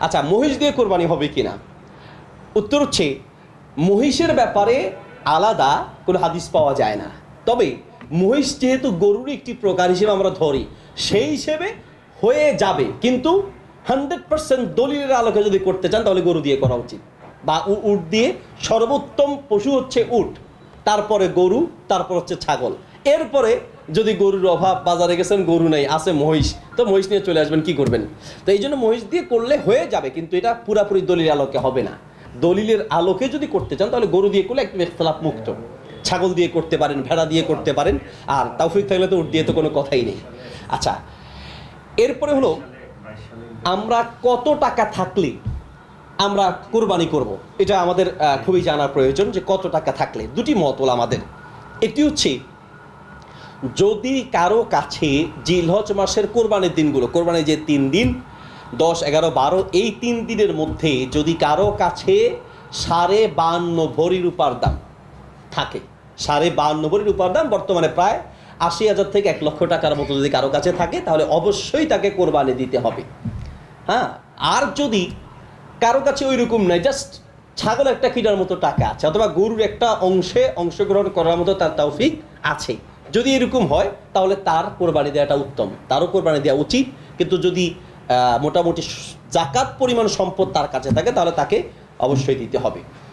আচ্ছা মহিষ দিয়ে কোরবানি হবে কিনা? উত্তর হচ্ছে, মহিষের ব্যাপারে আলাদা কোনো হাদিস পাওয়া যায় না। তবে মহিষ যেহেতু গরুর একটি প্রকার হিসেবে আমরা ধরি, সেই হিসেবে হয়ে যাবে। কিন্তু হান্ড্রেড পার্সেন্ট দলিলের আলোকে যদি করতে চান, তাহলে গরু দিয়ে করা উচিত। বা উট দিয়ে সর্বোত্তম পশু হচ্ছে উট, তারপরে গরু, তারপর হচ্ছে ছাগল। এরপরে যদি গরুর অভাব, বাজারে গেছেন, গরু নেই, আছে মহিষ, তো মহিষ নিয়ে চলে আসবেন, কি করবেন? তো এই জন্য মহিষ দিয়ে করলে হয়ে যাবে, কিন্তু এটা পুরাপুরি দলিল আলোকে হবে না। দলিলের আলোকে যদি করতে চান, তাহলে গরু দিয়ে করলে একটু ইখতলাফ মুক্ত। ছাগল দিয়ে করতে পারেন, ভেড়া দিয়ে করতে পারেন, আর তাওফিক থাকলে তো উট দিয়ে তো কোনো কথাই নেই। আচ্ছা এরপরে হলো, আমরা কত টাকা থাকলে আমরা কোরবানি করব। এটা আমাদের খুবই জানার প্রয়োজন যে কত টাকা থাকলে। দুটি মত আমাদের। একটি হচ্ছে যদি কারও কাছে জিলহজ মাসের কোরবানির দিনগুলো, কোরবানির যে তিন দিন, দশ, এগারো, বারো, এই তিন দিনের মধ্যে যদি কারও কাছে সাড়ে বান্ন ভরি রূপার দাম থাকে, সাড়ে বান্ন ভরি রূপার দাম, বর্তমানে প্রায় আশি হাজার থেকে এক লক্ষ টাকার মতো যদি কারও কাছে থাকে, তাহলে অবশ্যই তাকে কোরবানি দিতে হবে। হ্যাঁ আর যদি কারও কাছে ওই রকম নাই জাস্ট ছাগল একটা কিনার মতো টাকা আছে, অথবা গরুর একটা অংশে অংশগ্রহণ করার মতো তার তৌফিক আছে। যদি এরকম হয়, তাহলে তার কোরবানি দেওয়াটা উত্তম। তারও কোরবানি দেওয়া উচিত, কিন্তু যদি মোটামুটি জাকাত পরিমাণ সম্পদ তার কাছে থাকে, তাহলে তাকে অবশ্যই দিতে হবে।